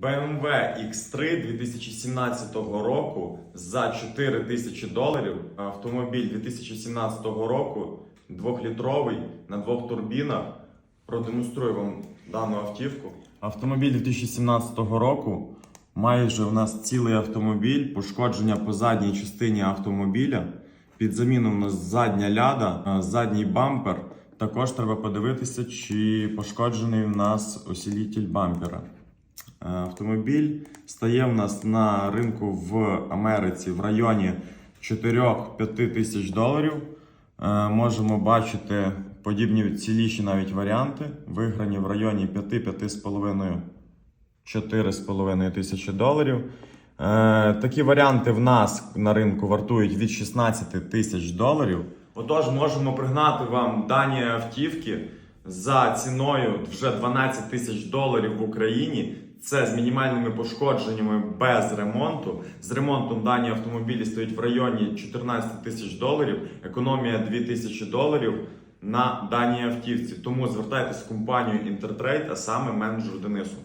BMW X3 2017 року за 4 тисячі доларів. Автомобіль 2017 року, двохлітровий на двох турбінах. Продемонструю вам дану автівку. Автомобіль 2017 року. Майже у нас цілий автомобіль, пошкодження по задній частині автомобіля. Під заміну у нас задня ляда, задній бампер. Також треба подивитися, чи пошкоджений у нас осілітель бампера. Автомобіль стає в нас на ринку в Америці в районі 4-5 тисяч доларів. Е, Можемо бачити подібні ціліші навіть варіанти, виграні в районі 5-5,5 4,5 тисячі доларів. Е, такі варіанти в нас на ринку вартують від 16 тисяч доларів. Отож, можемо пригнати вам дані автівки за ціною вже 12 тисяч доларів в Україні. Це з мінімальними пошкодженнями без ремонту. З ремонтом дані автомобілі стоять в районі 14 тисяч доларів, економія 2 тисячі доларів на даній автівці. Тому звертайтесь в компанію Інтертрейд, а саме менеджеру Денису.